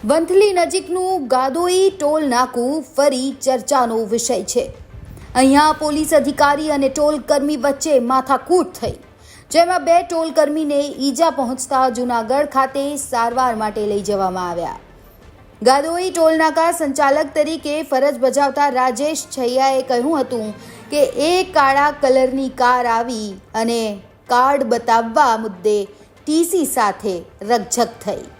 વંથલી નજીકનું ગાદોઈ ટોલ નાકું ફરી ચર્ચાનો વિષય છે. અહીંયા પોલીસ અધિકારી અને ટોલ કર્મી વચ્ચે માથાકૂટ થઈ. જેમાં બે ટોલ કર્મીને ઈજા પહોંચતા જૂનાગઢ ખાતે સારવાર માટે લઈ જવામાં આવ્યા. ગાદોઈ ટોલનાકા સંચાલક તરીકે ફરજ બજાવતા રાજેશ છૈયાએ કહ્યું હતું કે એ કાળા કલરની કાર આવી અને કાર્ડ બતાવવા મુદ્દે ટીસી સાથે રકઝક થઈ.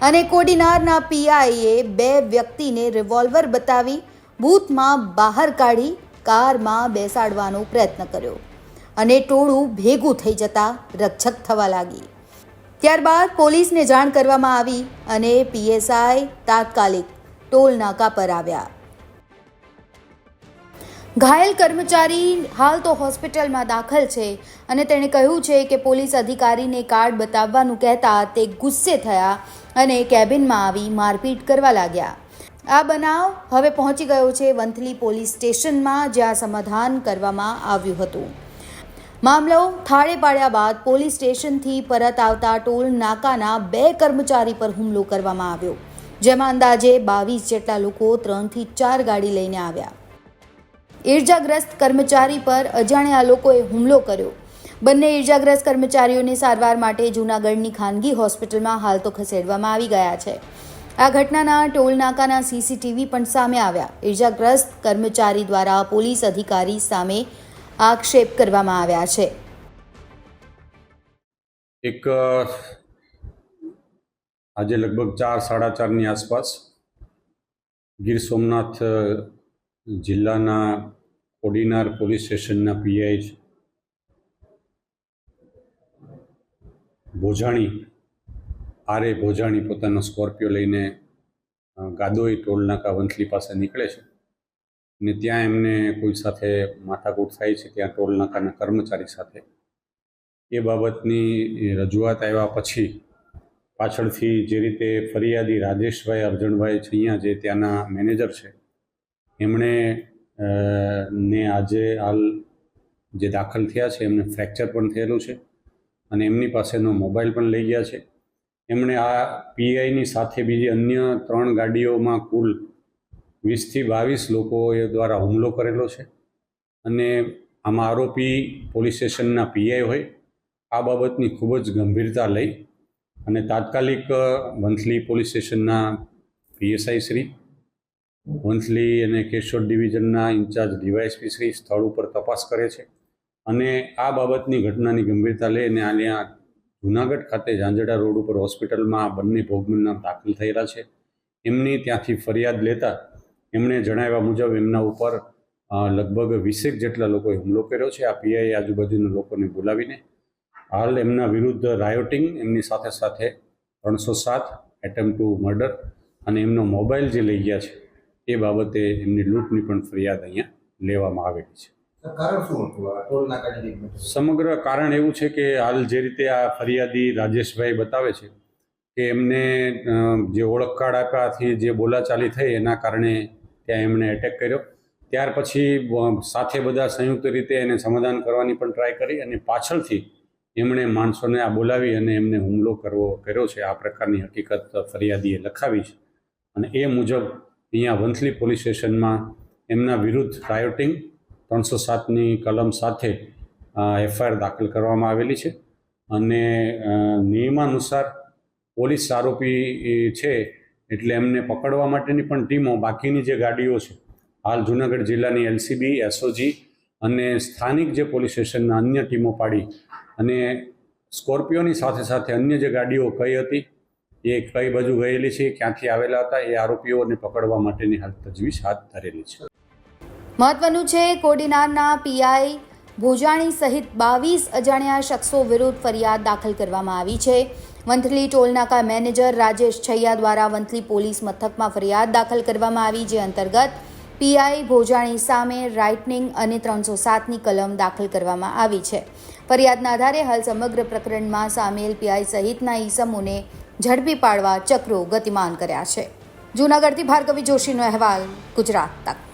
અને કોડીનારના પીઆઈએ બે વ્યક્તિને રિવોલ્વર બતાવી બૂથમાં બહાર કાઢી કારમાં બેસાડવાનો પ્રયત્ન કર્યો અને ટોળું ભેગું થઈ જતા રક્ષક થવા લાગી. ત્યારબાદ પોલીસને જાણ કરવામાં આવી અને પીએસઆઈ તાત્કાલિક ટોલ નાકા પર આવ્યા. ઘાયલ કર્મચારી હાલ તો હોસ્પિટલમાં દાખલ છે અને તેણે કહ્યું છે કે પોલીસ અધિકારીને કાર્ડ બતાવવાનું કહેતા તે ગુસ્સે થયા અને કેબિનમાં આવી મારપીટ કરવા લાગ્યા. આ બનાવ હવે પહોંચી ગયો છે વંથલી પોલીસ સ્ટેશનમાં જ્યાં સમાધાન કરવામાં આવ્યું હતું. મામલો થાળે પાડ્યા બાદ પોલીસ સ્ટેશનથી પરત આવતા ટોલ નાકાના બે કર્મચારી પર હુમલો કરવામાં આવ્યો, જેમાં અંદાજે બાવીસ જેટલા લોકો ત્રણથી ચાર ગાડી લઈને આવ્યા. ઈર્જાગ્રસ્ત કર્મચારી પર અજાણ્યા લોકોએ હુમલો કર્યો. બંને ઈર્જાગ્રસ્ત કર્મચારીઓને સારવાર માટે જૂનાગઢની ખાનગી હોસ્પિટલમાં હાલ તો ખસેડવામાં આવી ગયા છે. આ ઘટનાના ટોલ નાકાના સીસીટીવી પણ સામે આવ્યા. ઈર્જાગ્રસ્ત કર્મચારી દ્વારા પોલીસ અધિકારી સામે આક્ષેપ કરવામાં આવ્યા છે. એક આજે લગભગ ચાર, સાડા ચારની આસપાસ ગીર સોમનાથ જિલ્લાના કોડીનાર પોલીસ સ્ટેશનના PI Bhojani, R A Bhojani પોતાનો સ્કોર્પિયો લઈને ગાદોઈ ટોલનાકા વંથલી પાસે નીકળે છે. ને ત્યાં એમને કોઈ સાથે માથાકૂટ થાય છે ત્યાં ટોલનાકાના કર્મચારી સાથે. એ બાબતની રજૂઆત આવ્યા પછી પાછળથી જે રીતે ફરિયાદી રાજેશભાઈ અર્જણભાઈ છૈયા જે ત્યાંના મેનેજર છે એમણે ને આજે હાલ જે દાખલ થયા છે, એમને ફ્રેક્ચર પણ થયેલું છે અને એમની પાસેનો મોબાઈલ પણ લઈ ગયા છે. એમણે આ પીઆઈની સાથે બીજી અન્ય ત્રણ ગાડીઓમાં કુલ વીસથી બાવીસ લોકોએ દ્વારા હુમલો કરેલો છે અને આમાં આરોપી પોલીસ સ્ટેશનના પીઆઈ હોય, આ બાબતની ખૂબ જ ગંભીરતા લઈ અને તાત્કાલિક વંથલી પોલીસ સ્ટેશનના પીએસઆઈ શ્રી વંથલી અને કેશોદ ડિવિઝનના ઇન્ચાર્જ ડીવાયએસપી શ્રી સ્થળ ઉપર તપાસ કરે છે અને આ બાબતની ઘટનાની ગંભીરતા લઈને અહીંયા જુનાગઢ ખાતે ઝાંઝડા રોડ ઉપર હોસ્પિટલમાં આ બંને ભોગમના દાખલ થયેલા છે. એમની ત્યાંથી ફરિયાદ લેતા એમણે જણાવ્યા મુજબ એમના ઉપર લગભગ વીસેક જેટલા લોકોએ હુમલો કર્યો છે. આ પીઆઈ આજુબાજુના લોકોને બોલાવીને હાલ એમના વિરુદ્ધ રાયોટિંગ, એમની સાથે સાથે ત્રણસો સાત એટેમ્પ ટુ મર્ડર અને એમનો મોબાઈલ જે લઈ ગયા છે એ બાબતે એમની લૂંટની પણ ફરિયાદ અહીંયા લેવામાં આવેલી છે. સમગ્ર કારણ એવું છે કે હાલ જે રીતે આ ફરિયાદી રાજેશભાઈ બતાવે છે કે એમને જે ઓળખ કાર્ડ આપ્યાથી જે બોલાચાલી થઈ એના કારણે ત્યાં એમણે એટેક કર્યો. ત્યાર પછી સાથે બધા સંયુક્ત રીતે એને સમાધાન કરવાની પણ ટ્રાય કરી અને પાછળથી એમણે માણસોને આ બોલાવી અને એમને હુમલો કરવો કર્યો છે. આ પ્રકારની હકીકત ફરિયાદીએ લખાવી છે. અને એ મુજબ અહીંયા વંથલી પોલીસ સ્ટેશનમાં એમના વિરુદ્ધ રાયોટિંગ ત્રણસો સાતની કલમ સાથે એફઆઈઆર દાખલ કરવામાં આવેલી છે. અને નિયમાનુસાર પોલીસ આરોપી છે એટલે એમને પકડવા માટેની પણ ટીમો બાકીની જે ગાડીઓ છે, હાલ જુનાગઢ જિલ્લાની એલસીબી, એસઓજી અને સ્થાનિક જે પોલીસ સ્ટેશનના અન્ય ટીમો પાડી અને સ્કોર્પિયોની સાથે સાથે અન્ય જે ગાડીઓ કઈ હતી એ કઈ બાજુ ગયેલી છે, ક્યાંથી આવેલા હતા, એ આરોપીઓને પકડવા માટેની હાલ તજવીજ હાથ ધરેલી છે. મહત્વનું છે કોડીનારના પીઆઈ ભોજાણી સહિત બાવીસ અજાણ્યા શખ્સો વિરુદ્ધ ફરિયાદ દાખલ કરવામાં આવી છે. વંથલી ટોલનાકા મેનેજર રાજેશ છૈયા દ્વારા વંથલી પોલીસ મથકમાં ફરિયાદ દાખલ કરવામાં આવી, જે અંતર્ગત પીઆઈ ભોજાણી સામે રાઇટનિંગ અને ત્રણસો સાતની કલમ દાખલ કરવામાં આવી છે. ફરિયાદના આધારે હાલ સમગ્ર પ્રકરણમાં સામેલ પીઆઈ સહિતના ઈસમોને ઝડપી પાડવા ચક્રો ગતિમાન કર્યા છે. જૂનાગઢથી ભાર્ગવી જોશીનો અહેવાલ ગુજરાત તક.